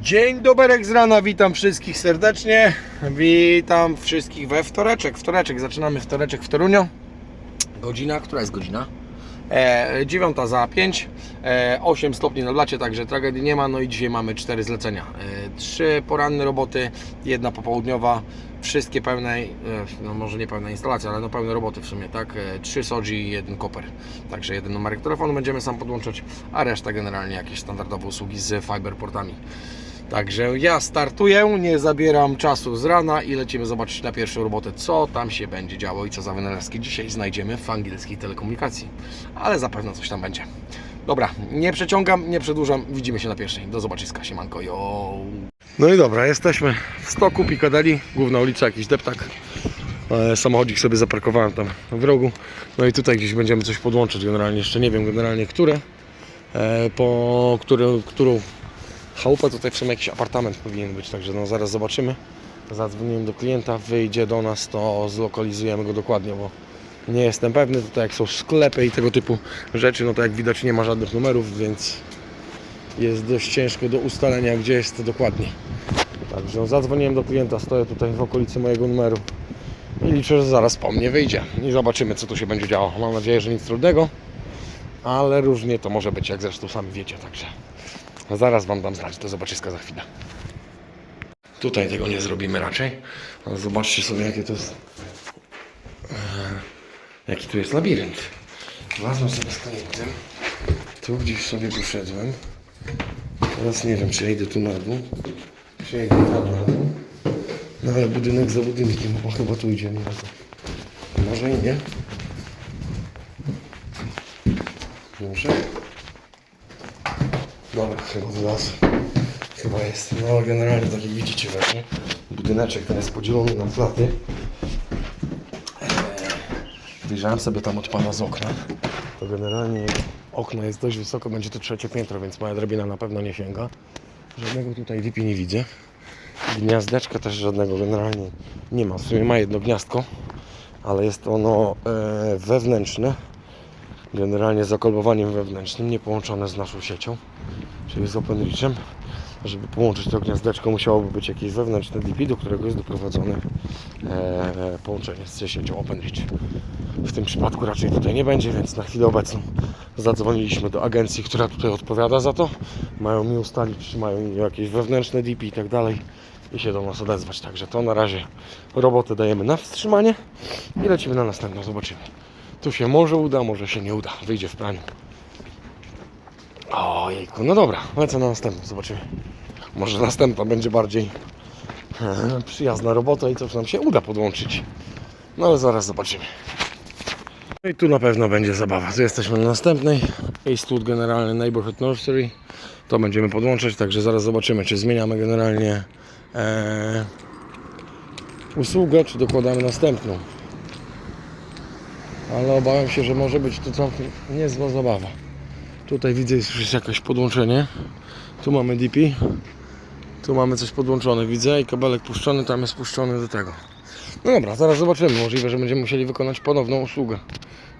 Dzień dobry z rana, witam wszystkich serdecznie. Witam wszystkich we wtoreczek. Wtoreczek, zaczynamy wtoreczek w Toruniu. Godzina, która jest godzina? E, 9 za 5, e, 8 stopni na blacie, także tragedii nie ma. No i dzisiaj mamy 4 zlecenia. E, 3 poranne roboty, jedna popołudniowa, wszystkie pełne, e, no może nie pełna instalacja, ale no pełne roboty w sumie, tak? E, 3 sodzi i jeden koper. Także jeden numerek telefonu będziemy sam podłączać, a reszta generalnie jakieś standardowe usługi z fiberportami. Także ja startuję, nie zabieram czasu z rana i lecimy zobaczyć na pierwszą robotę, co tam się będzie działo i co za wynalazki dzisiaj znajdziemy w angielskiej telekomunikacji. Ale zapewne coś tam będzie. Dobra, nie przeciągam, nie przedłużam, widzimy się na pierwszej. Do zobaczyska, siemanko, yo! No i dobra, jesteśmy w stoku Piccadilly, główna ulica, jakiś deptak. E, Samochodzik sobie zaparkowałem tam w rogu. No i tutaj gdzieś będziemy coś podłączyć generalnie, jeszcze nie wiem generalnie które. E, Po który, którą chałupę, tutaj w sumie jakiś apartament powinien być, także no zaraz zobaczymy. Zadzwoniłem do klienta, wyjdzie do nas, to zlokalizujemy go dokładnie, bo nie jestem pewny. Tutaj jak są sklepy i tego typu rzeczy, no to jak widać nie ma żadnych numerów, więc jest dość ciężko do ustalenia, gdzie jest to dokładnie. Także no, zadzwoniłem do klienta, stoję tutaj w okolicy mojego numeru i liczę, że zaraz po mnie wyjdzie i zobaczymy, co tu się będzie działo. Mam nadzieję, że nic trudnego, ale różnie to może być, jak zresztą sami wiecie, także zaraz Wam dam znać, do zobaczyska za chwilę. Tutaj tego nie zrobimy raczej, ale zobaczcie sobie, jakie to jest, e, jaki tu jest labirynt. Wlazłem sobie z klientem, tu gdzieś sobie poszedłem, teraz nie wiem, czy ja idę tu na dół, czy ja idę na dół, no ale budynek za budynkiem, bo chyba tu idziemy. Może i nie. Może. Dobra, chyba. Chyba jest. No generalnie tak jak widzicie właśnie, budyneczek ten jest podzielony na flaty. Eee, Wyjrzałem sobie tam od pana z okna. To generalnie okno jest dość wysoko, będzie to trzecie piętro, więc moja drabina na pewno nie sięga. Żadnego tutaj DP nie widzę. Gniazdeczka też żadnego generalnie nie ma. W sumie ma jedno gniazdko, ale jest ono e, wewnętrzne. Generalnie z zakolbowaniem wewnętrznym, nie połączone z naszą siecią, czyli z OpenReachem. Żeby połączyć to gniazdeczko musiałoby być jakieś wewnętrzne DP, do którego jest doprowadzone e, połączenie z siecią OpenReach. W tym przypadku raczej tutaj nie będzie, więc na chwilę obecną zadzwoniliśmy do agencji, która tutaj odpowiada za to. Mają mi ustalić, czy mają jakieś wewnętrzne DP i tak dalej i się do nas odezwać. Także to na razie robotę dajemy na wstrzymanie i lecimy na następną, zobaczymy. Tu się może uda, może się nie uda. Wyjdzie w praniu. Ojejku, no dobra, lecę na następną, zobaczymy. Może następna będzie bardziej przyjazna robota i coś nam się uda podłączyć. No ale zaraz zobaczymy. No i tu na pewno będzie zabawa. Tu jesteśmy na następnej. Jest tu generalny Neighborhood Nursery. To będziemy podłączać, także zaraz zobaczymy, czy zmieniamy generalnie e, usługę, czy dokładamy następną. Ale obawiam się, że może być to całkiem niezła zabawa. Tutaj widzę już jest jakieś podłączenie. Tu mamy DP. Tu mamy coś podłączone, widzę i kabelek puszczony, tam jest puszczony do tego. No dobra, zaraz zobaczymy. Możliwe, że będziemy musieli wykonać ponowną usługę.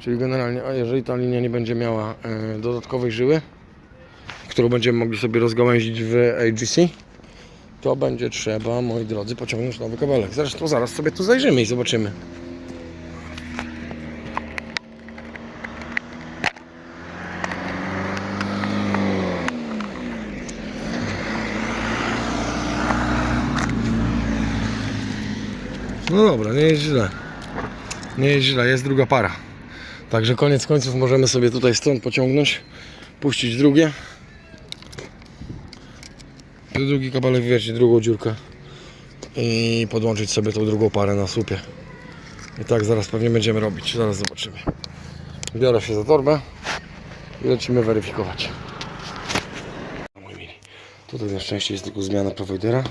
Czyli generalnie, a jeżeli ta linia nie będzie miała e, dodatkowej żyły, którą będziemy mogli sobie rozgałęzić w AGC, to będzie trzeba, moi drodzy, pociągnąć nowy kabelek. Zresztą zaraz sobie tu zajrzymy i zobaczymy. No dobra, nie jest źle. Nie jest źle, jest druga para. Także koniec końców możemy sobie tutaj stąd pociągnąć, puścić drugie. Drugi kabelek wierci, drugą dziurkę i podłączyć sobie tą drugą parę na słupie. I tak zaraz pewnie będziemy robić, zaraz zobaczymy. Biorę się za torbę i lecimy weryfikować. Tutaj na szczęście jest tylko zmiana prowajdera,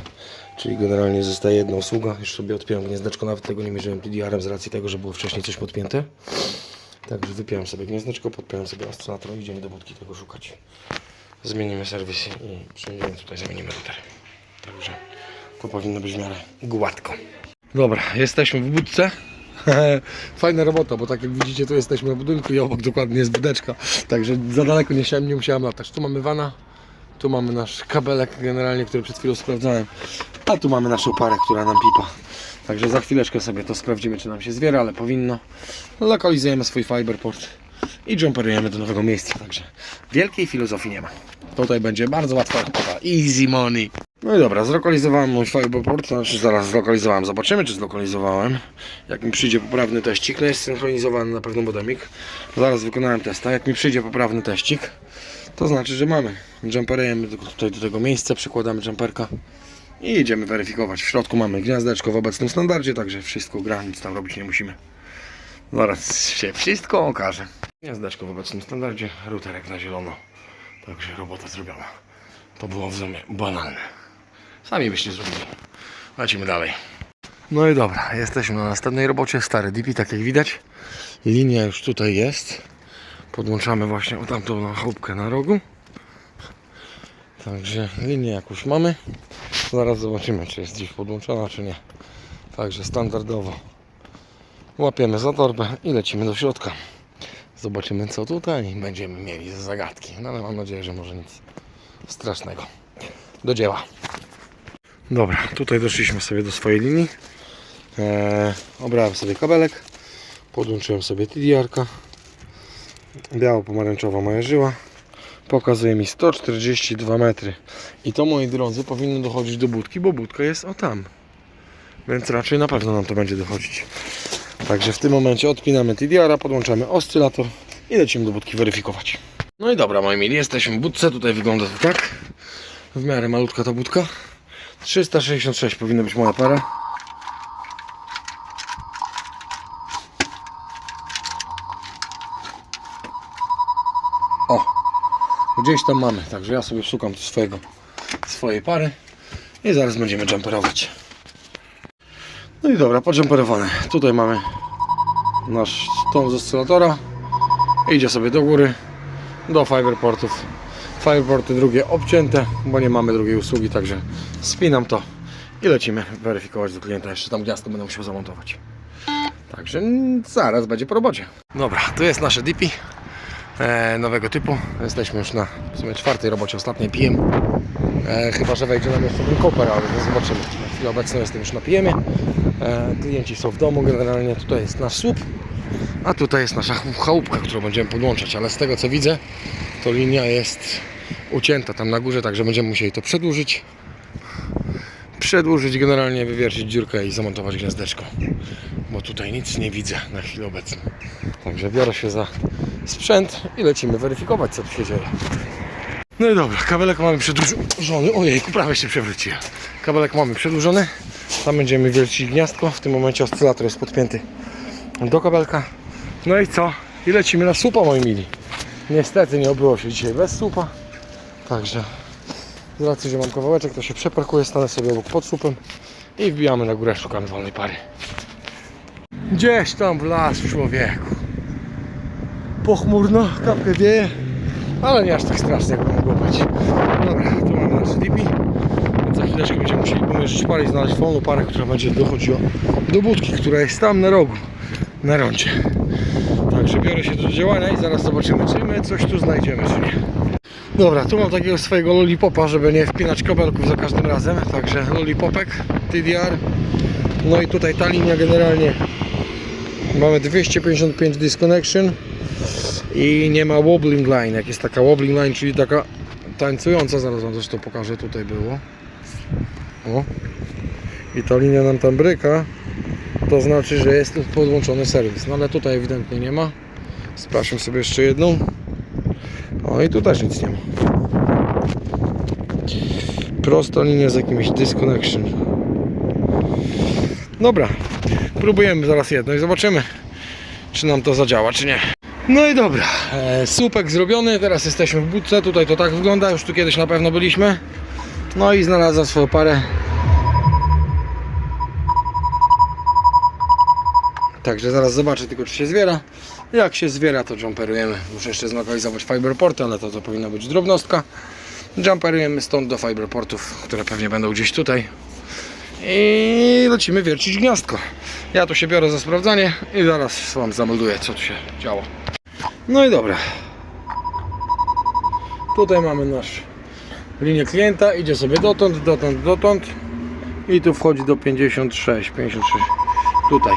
czyli generalnie zostaje jedna usługa. Już sobie odpiąłem gniazdeczko, nawet tego nie mierzyłem TDR-em z racji tego, że było wcześniej coś podpięte. Także wypiąłem sobie gniazdeczko, podpiąłem sobie oscylator i idziemy do budki tego szukać. Zmienimy serwis i przyjdziemy tutaj, zamienimy router. Także to powinno być w miarę gładko. Dobra, jesteśmy w budce. Fajna robota, bo tak jak widzicie, tu jesteśmy na budynku i obok dokładnie jest budeczka. Także za daleko nie, chciałem, nie musiałem latać. Tu mamy wana, Tu mamy nasz kabelek generalnie, który przed chwilą sprawdzałem. A tu mamy naszą parę, która nam pipa. Także za chwileczkę sobie to sprawdzimy, czy nam się zwiera, ale powinno. Lokalizujemy swój fiberport i jumperujemy do nowego miejsca. Także wielkiej filozofii nie ma. Tutaj będzie bardzo łatwa robota. Easy money. No i dobra, zlokalizowałem mój fiberport, znaczy zaraz zlokalizowałem. Zobaczymy, czy zlokalizowałem. Jak mi przyjdzie poprawny teścik, no jest synchronizowany na pewno modemik. Zaraz wykonałem testa. Jak mi przyjdzie poprawny teścik, to znaczy, że mamy. Jumperujemy tutaj do tego miejsca, przykładamy jumperka i idziemy weryfikować. W środku mamy gniazdeczko w obecnym standardzie, także wszystko gra, nic tam robić nie musimy. Zaraz się wszystko okaże. Gniazdeczko w obecnym standardzie, routerek na zielono. Także robota zrobiona. To było w sumie banalne. Sami byście zrobili. Lecimy dalej. No i dobra, jesteśmy na następnej robocie. Stary DP, tak jak widać. Linia już tutaj jest. Podłączamy właśnie o tamtą chałupkę na rogu. Także linię jakąś mamy. Zaraz zobaczymy, czy jest gdzieś podłączona, czy nie. Także standardowo łapiemy za torbę i lecimy do środka. Zobaczymy, co tutaj będziemy mieli za zagadki. No ale mam nadzieję, że może nic strasznego. Do dzieła. Dobra, tutaj doszliśmy sobie do swojej linii. Eee, obrałem sobie kabelek. Podłączyłem sobie TDR-ka. Biało-pomarańczowa moja żyła. Pokazuje mi 142 metry. I to, moi drodzy, powinno dochodzić do budki, bo budka jest o tam. Więc raczej na pewno nam to będzie dochodzić. Także w tym momencie odpinamy TDR-a, podłączamy oscylator i lecimy do budki weryfikować. No i dobra, moi mili, jesteśmy w budce. Tutaj wygląda to tak. W miarę malutka ta budka. 366 powinna być moja para. Gdzieś tam mamy. Także ja sobie szukam tu swojego, swojej pary i zaraz będziemy jumperować. No i dobra, podjumperowane. Tutaj mamy nasz ton z oscylatora. Idzie sobie do góry, do fiberportów. Fiberporty drugie obcięte, bo nie mamy drugiej usługi, także spinam to i lecimy weryfikować do klienta. Jeszcze tam gniazdko będę musiał zamontować. Także zaraz będzie po robocie. Dobra, tu jest nasze DP nowego typu. Jesteśmy już na w sumie czwartej robocie, ostatniej PM. E, chyba, że wejdzie nam jeszcze ten koper, ale to zobaczymy. Na chwilę obecną jestem już na PM. E, klienci są w domu, generalnie tutaj jest nasz słup, a tutaj jest nasza chałupka, którą będziemy podłączać, ale z tego co widzę, to linia jest ucięta tam na górze, także będziemy musieli to przedłużyć. Przedłużyć, generalnie wywiercić dziurkę i zamontować gniazdeczko, bo tutaj nic nie widzę na chwilę obecną. Także biorę się za sprzęt i lecimy weryfikować, co tu się dzieje. No i dobra, kabelek mamy przedłużony. Ojejku, prawie się przewróciłem. Kabelek mamy przedłużony. Tam będziemy wiercić gniazdko. W tym momencie oscylator jest podpięty do kabelka. No i co? I lecimy na słupa, moi mili. Niestety nie obyło się dzisiaj bez słupa. Także z racji, że mam kawałeczek, to się przeparkuję, stanę sobie obok pod słupem i wbijamy na górę, szukamy wolnej pary. Gdzieś tam w las, człowieku. Pochmurno, kapkę wieje, ale nie aż tak strasznie, jakby mogło być. Dobra, tu mamy nasz DP. Więc za chwileczkę będziemy musieli pomierzyć parę i znaleźć wolną parę, która będzie dochodziła do budki, która jest tam na rogu, na rondzie. Także biorę się do działania i zaraz zobaczymy, czy my coś tu znajdziemy, czy nie. Dobra, tu mam takiego swojego lollipopa, żeby nie wpinać kabelków za każdym razem. Także lollipopek, TDR. No i tutaj ta linia generalnie mamy 255 disconnection i nie ma wobbling line. Jak jest taka wobbling line, czyli taka tańcująca, zaraz wam zresztą pokażę, tutaj było. O. I ta linia nam tam bryka, to znaczy, że jest podłączony serwis. No ale tutaj ewidentnie nie ma. Sprawdźmy sobie jeszcze jedną. O i tu też nic nie ma. Prosta linia z jakimś disconnection. Dobra, próbujemy zaraz jedno i zobaczymy, czy nam to zadziała, czy nie. No i dobra, e, słupek zrobiony, teraz jesteśmy w budce, tutaj to tak wygląda, już tu kiedyś na pewno byliśmy. No i znalazłem swoją parę. Także zaraz zobaczę tylko czy się zwiera. Jak się zwiera to jumperujemy. Muszę jeszcze zlokalizować fiberporty, ale to, to powinna być drobnostka. Jumperujemy stąd do fiberportów, które pewnie będą gdzieś tutaj. I lecimy wiercić gniazdko. Ja tu się biorę za sprawdzanie i zaraz Wam zamelduję co tu się działo. No i dobra. Tutaj mamy nasz linię klienta, idzie sobie dotąd, dotąd, dotąd i tu wchodzi do 56, 56 tutaj.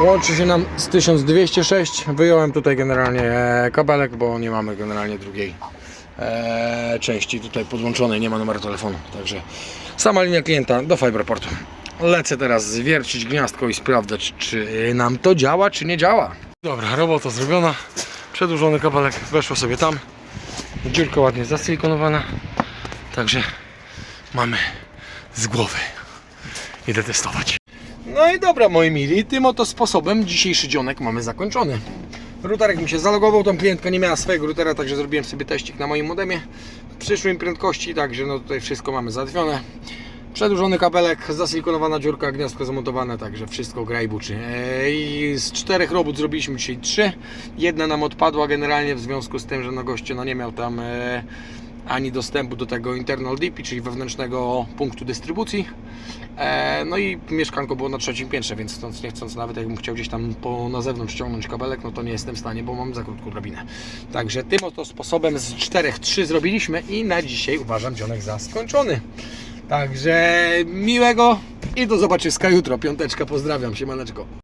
Łączy się nam z 1206. Wyjąłem tutaj generalnie kabelek, bo nie mamy generalnie drugiej e, części tutaj podłączonej, nie ma numeru telefonu. Także sama linia klienta do Fiberportu. Lecę teraz zwiercić gniazdko i sprawdzać, czy nam to działa, czy nie działa. Dobra, robota zrobiona. Przedłużony kabelek weszło sobie tam. Dziurka ładnie zasilikonowana. Także mamy z głowy. Idę testować. No i dobra moi mili, tym oto sposobem dzisiejszy dzionek mamy zakończony. Routerek mi się zalogował, tą klientka nie miała swojego routera, także zrobiłem sobie teścik na moim modemie. W przyszłej prędkości, także no tutaj wszystko mamy załatwione. Przedłużony kabelek, zasilikonowana dziurka, gniazdko zamontowane, także wszystko gra i buczy. Eee, I z czterech robót zrobiliśmy dzisiaj trzy. Jedna nam odpadła generalnie w związku z tym, że no goście no nie miał tam e, ani dostępu do tego internal DP, czyli wewnętrznego punktu dystrybucji. E, no i mieszkanko było na trzecim piętrze, więc chcąc nie chcąc, nawet jakbym chciał gdzieś tam po, na zewnątrz ciągnąć kabelek, no to nie jestem w stanie, bo mam za krótką drabinę. Także tym oto sposobem z czterech trzy zrobiliśmy i na dzisiaj uważam dzionek za skończony. Także miłego i do zobaczyska jutro. Piąteczka, pozdrawiam, siemaneczko.